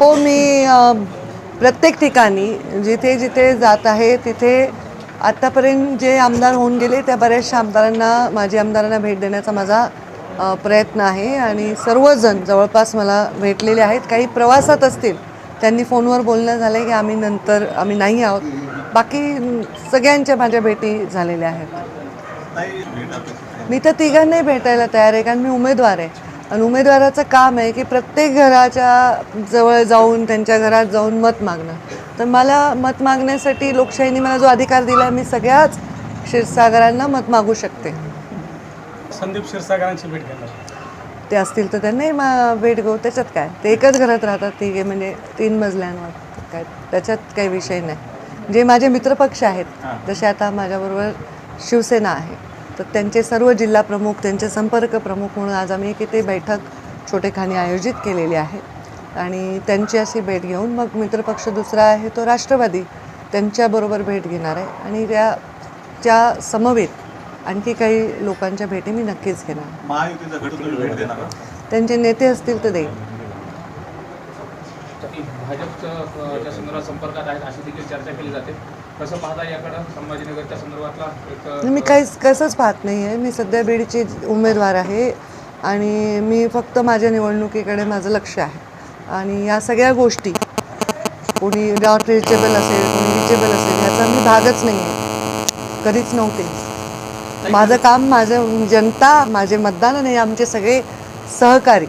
हो मी प्रत्येक ठिकाणी जिथे जिथे जात आहे तिथे आत्तापर्यंत जे आमदार होऊन गेले त्या बऱ्याचशा आमदारांना माजी आमदारांना भेट देण्याचा माझा प्रयत्न आहे. आणि सर्वजण जवळपास मला भेटलेले आहेत. काही प्रवासात असतील त्यांनी फोनवर बोलणं झालं आहे की आम्ही नंतर आम्ही नाही आहोत. बाकी सगळ्यांच्या माझ्या भेटी झालेल्या आहेत. मी तर तिघांनाही भेटायला तयार आहे कारण मी उमेदवार आहे. आणि उमेदवाराचं काम आहे की प्रत्येक घराच्या जवळ जाऊन त्यांच्या घरात जाऊन मत मागणं. तर मला मत मागण्यासाठी लोकशाहीने मला जो अधिकार दिला आहे मी सगळ्याच क्षीरसागरांना मत मागू शकते. संदीप क्षीरसागरांची भेट घेणार. ते असतील तर त्यांनाही मा भेट घेऊ. त्याच्यात काय? ते एकच घरात राहतात तिघे म्हणजे तीन मजल्यांवर. काय? त्याच्यात काही विषय नाही. जे माझे मित्रपक्ष आहेत जसे आता माझ्याबरोबर शिवसेना आहे. तर त्यांचे सर्व जिल्हा प्रमुख त्यांचे संपर्क प्रमुख म्हणून आज आम्ही एक इथे बैठक छोटेखानी आयोजित केलेली आहे. आणि त्यांची अशी भेट घेऊन मग मित्रपक्ष दुसरा आहे तो राष्ट्रवादी. त्यांच्याबरोबर भेट घेणार आहे. आणि त्या त्या समवेत आणखी काही लोकांच्या भेटी मी नक्कीच घेणार? त्यांचे नेते असतील तर देईल भाजपच्या संदर्भात संपर्कात आहेत अशी देखील चर्चा केली जाते. कसं पाहता याकडं? संभाजीनगरच्या संदर्भातला एक मी काहीच कसंच पाहत नाही आहे. मी सध्या बीडची उमेदवार आहे आणि मी फक्त माझ्या निवडणुकीकडे माझं लक्ष आहे. आणि या सगळ्या गोष्टी कोणी नॉट रिचेबल असेल कोणी रिचेबल असेल ह्याचा मी भागच नाही आहे. कधीच नव्हते. माझं काम माझं जनता माझे मतदान आणि आमचे सगळे सहकारी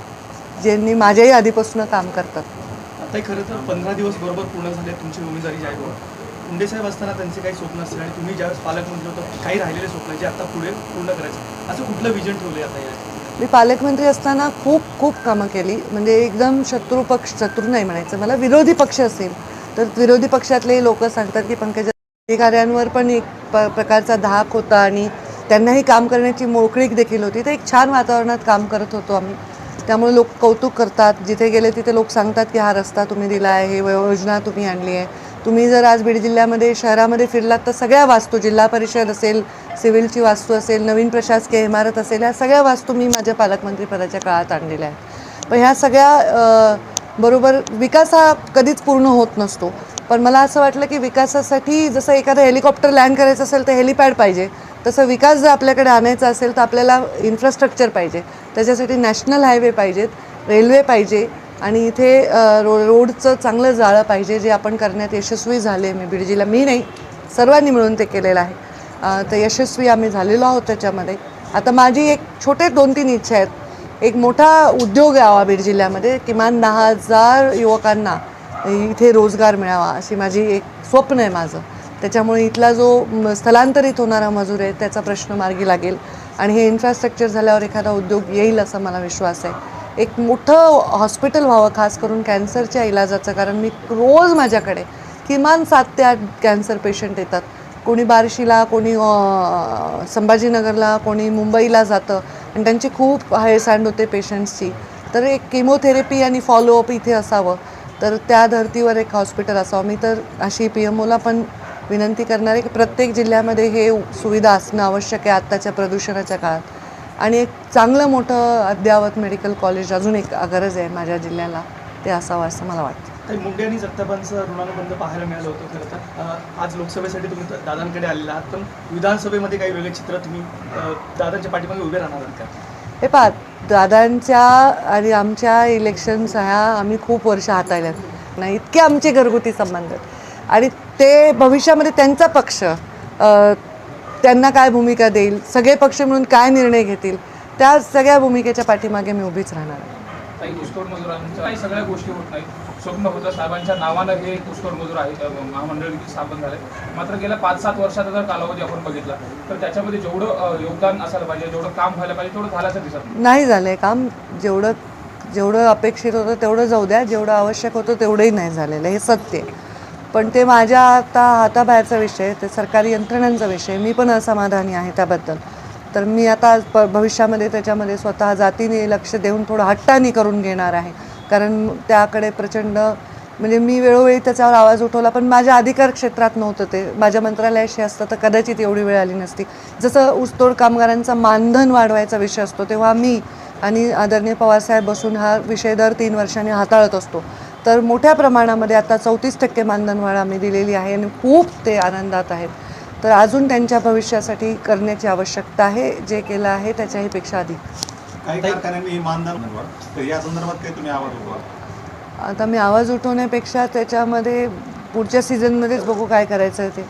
ज्यांनी माझ्याही आधीपासून काम करतात. आता खरं तर पंधरा दिवस बरोबर पूर्ण झाले तुमची उमेदवारी जाहीर मुंडे साहेब असताना त्यांचे काही स्वप्न असतील आणि तुम्ही ज्यावेळेस पालक म्हटलं होतं काही राहिलेले स्वप्न जे आता पुढे पूर्ण करायचं असं कुठलं विजन ठेवलं आता या मी पालकमंत्री असताना खूप खूप कामं केली. म्हणजे एकदम शत्रू पक्ष शत्रू नाही म्हणायचं. मला विरोधी पक्ष असेल तर विरोधी पक्षातले लोक सांगतात की पंकजा अधिकाऱ्यांवर पण एक प प्रकारचा धाक होता आणि त्यांनाही काम करण्याची मोकळीक देखील होती. तर एक छान वातावरणात काम करत होतो आम्ही. त्यामुळे लोक कौतुक करतात. जिथे गेले तिथे लोक सांगतात की हा रस्ता तुम्ही दिला आहे हे योजना तुम्ही आणली आहे. तुम्ही जर आज बीड जिल्ह्यामध्ये शहरामध्ये फिरलात तर सगळ्या वास्तू जिल्हा परिषद असेल सिव्हिलची वास्तू असेल नवीन प्रशासकीय इमारत असेल ह्या सगळ्या वास्तू मी माझ्या पालकमंत्रीपदाच्या काळात आणलेल्या आहेत. पण ह्या सगळ्या बरोबर विकास हा कधीच पूर्ण होत नसतो. पण मला असं वाटलं की विकासासाठी जसं एखादं हेलिकॉप्टर लँड करायचं असेल तर हेलिपॅड पाहिजे. तसं विकास जर आपल्याकडे आणायचा असेल तर आपल्याला इन्फ्रास्ट्रक्चर पाहिजे. त्याच्यासाठी नॅशनल हायवे पाहिजेत रेल्वे पाहिजे. आणि इथे रो रोडचं चांगलं जाळं पाहिजे जे आपण करण्यात यशस्वी झाले. मी बीड जिल्हा मी नाही सर्वांनी मिळून ते केलेलं आहे. तर यशस्वी आम्ही झालेलो आहोत त्याच्यामध्ये. आता माझी एक छोटे दोन तीन इच्छा आहेत. एक मोठा उद्योग यावा बीड जिल्ह्यामध्ये किमान दहा हजार युवकांना इथे रोजगार मिळावा अशी माझी एक स्वप्न आहे माझं. त्याच्यामुळे इथला जो स्थलांतरित होणारा मजूर आहे त्याचा प्रश्न मार्गी लागेल. आणि हे इन्फ्रास्ट्रक्चर झाल्यावर एखादा उद्योग येईल असा मला विश्वास आहे. एक मोठं हॉस्पिटल व्हावं खास करून कॅन्सरच्या इलाजाचं. कारण मी रोज माझ्याकडे किमान सात ते आठ कॅन्सर पेशंट येतात. कोणी बार्शीला कोणी संभाजीनगरला कोणी मुंबईला जातं. आणि त्यांची खूप हेळसांड होते पेशंट्सची. तर एक केमोथेरपी आणि फॉलोअप इथे असावं. तर त्या धर्तीवर एक हॉस्पिटल असावं. मी तर अशी पी एम ओला पण विनंती करणार आहे की प्रत्येक जिल्ह्यामध्ये हे सुविधा असणं आवश्यक आहे आत्ताच्या प्रदूषणाच्या काळात. आणि एक चांगलं मोठं अद्ययावत मेडिकल कॉलेज अजून एक गरज आहे माझ्या जिल्ह्याला ते असावं असं मला वाटतं. मुंडे आणि जगतापांचं ऋणानुबंध पाहायला मिळालं होतं खरं तर. आज लोकसभेसाठी तुम्ही दादांकडे आलेला आहात. पण विधानसभेमध्ये काही वेगळे चित्र तुम्ही दादांच्या पाठीमागे उभे राहणार आहात का? हे पहा दादांच्या आणि आमच्या इलेक्शन्स ह्या आम्ही खूप वर्ष हाताळल्यात नाही इतके आमचे घरगुती संबंध. आहेत. आणि ते भविष्यामध्ये त्यांचा पक्ष त्यांना काय भूमिका देईल? सगळे पक्ष मिळून काय निर्णय घेतील? त्या सगळ्या भूमिकेच्या पाठीमागे मी उभीच राहणार आहे. काही ऊसतोड मजुरांच्या काही सगळ्या गोष्टी होत नाहीत. स्वप्न होतं साहेबांच्या नावानं हे मजूर आहेत. महामंडळ स्थापन झाले. मात्र गेल्या पाच सात वर्षाचा जर कालावधी आपण बघितला तर त्याच्यामध्ये जेवढं योगदान असायला पाहिजे जेवढं काम व्हायला पाहिजे तेवढं झाल्याचं दिसत नाही. नाही झालं आहे काम. जेवढं जेवढं अपेक्षित होतं तेवढं जाऊ द्या. जेवढं आवश्यक होतं तेवढंही नाही झालेलं. हे सत्य आहे. पण ते माझ्या आता हाताबाहेरचा विषय ते सरकारी यंत्रणांचा विषय मी पण असमाधानी आहे त्याबद्दल. तर मी आता प भविष्यामध्ये त्याच्यामध्ये स्वतः जातीने लक्ष देऊन थोडं हट्टानी करून घेणार आहे. कारण त्याकडे प्रचंड म्हणजे मी वेळोवेळी त्याच्यावर आवाज उठवला पण माझ्या अधिकार क्षेत्रात नव्हतं ते. माझ्या मंत्रालयाशी असतं तर कदाचित एवढी वेळ आली नसती. जसं ऊसतोड कामगारांचा मानधन वाढवायचा विषय असतो तेव्हा मी आणि आदरणीय पवारसाहेब बसून हा विषय दर तीन वर्षांनी हाताळत असतो. तर मोठ्या प्रमाणामध्ये आता चौतीस टक्के मानधनवाढ आम्ही दिलेली आहे आणि खूप ते आनंदात आहेत. तर अजून त्यांच्या भविष्यासाठी करण्याची आवश्यकता आहे जे केलं आहे त्याच्याही पेक्षा अधिक हे मानधन तर या संदर्भात काही तुम्ही आवाज उठवा. आता मी आवाज उठवण्यापेक्षा त्याच्यामध्ये पुढच्या सीझनमध्येच बघू काय करायचं ते.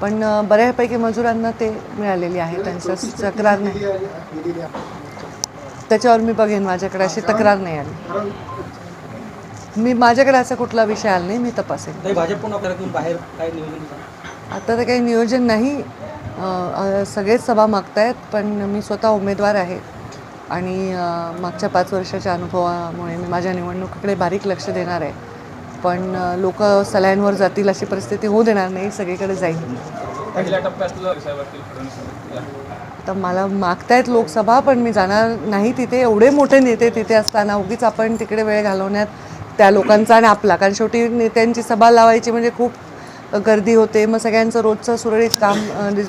पण बऱ्यापैकी मजुरांना ते मिळालेली आहे त्यांचं तक्रार नाही. त्याच्यावर मी बघेन माझ्याकडे अशी तक्रार नाही आली. मी माझ्याकडे असा कुठला विषय आला नाही मी तपासेन. काही भाजप पुन्हा आपल्यातून बाहेर काय नियोजन दिसतं? आता तर काही नियोजन नाही. अं, अं, सगळेच सभा मागतायत पण मी स्वतः उमेदवार आहे. आणि अं, मागच्या पाच वर्षाच्या अनुभवामुळे मी माझ्या निवडणुकीकडे बारीक लक्ष देणार आहे. पण लोक सलाईनवर जातील अशी परिस्थिती होऊ देणार नाही सगळीकडे जाईल. पहिल्या टप्प्यातलं साहेब असतील फडणवीस असतील. तर मला मागतायत लोकसभा पण मी जाणार नाही तिथे. एवढे मोठे नेते तिथे असताना उगीच आपण तिकडे वेळ घालवण्यात त्या लोकांचा आणि आपला. कारण शेवटी नेत्यांची सभा लावायची म्हणजे खूप गर्दी होते. मग सगळ्यांचं रोजचं सुरळीत काम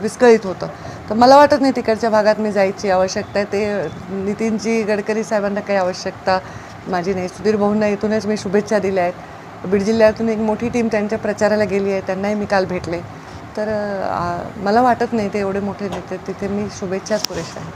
विस्कळीत होतं. तर मला वाटत नाही तिकडच्या भागात मी जायची आवश्यकता आहे. ते नितीनजी गडकरी साहेबांना काही आवश्यकता माझी नाही. सुधीर भाऊंना इथूनच मी शुभेच्छा दिल्या आहेत. बीड जिल्ह्यातून एक मोठी टीम त्यांच्या प्रचाराला गेली आहे. त्यांनाही मी काल भेटले. तर मला वाटत नाही ते एवढे मोठे नेते. तिथे मी शुभेच्छाच पुरेशा आहे.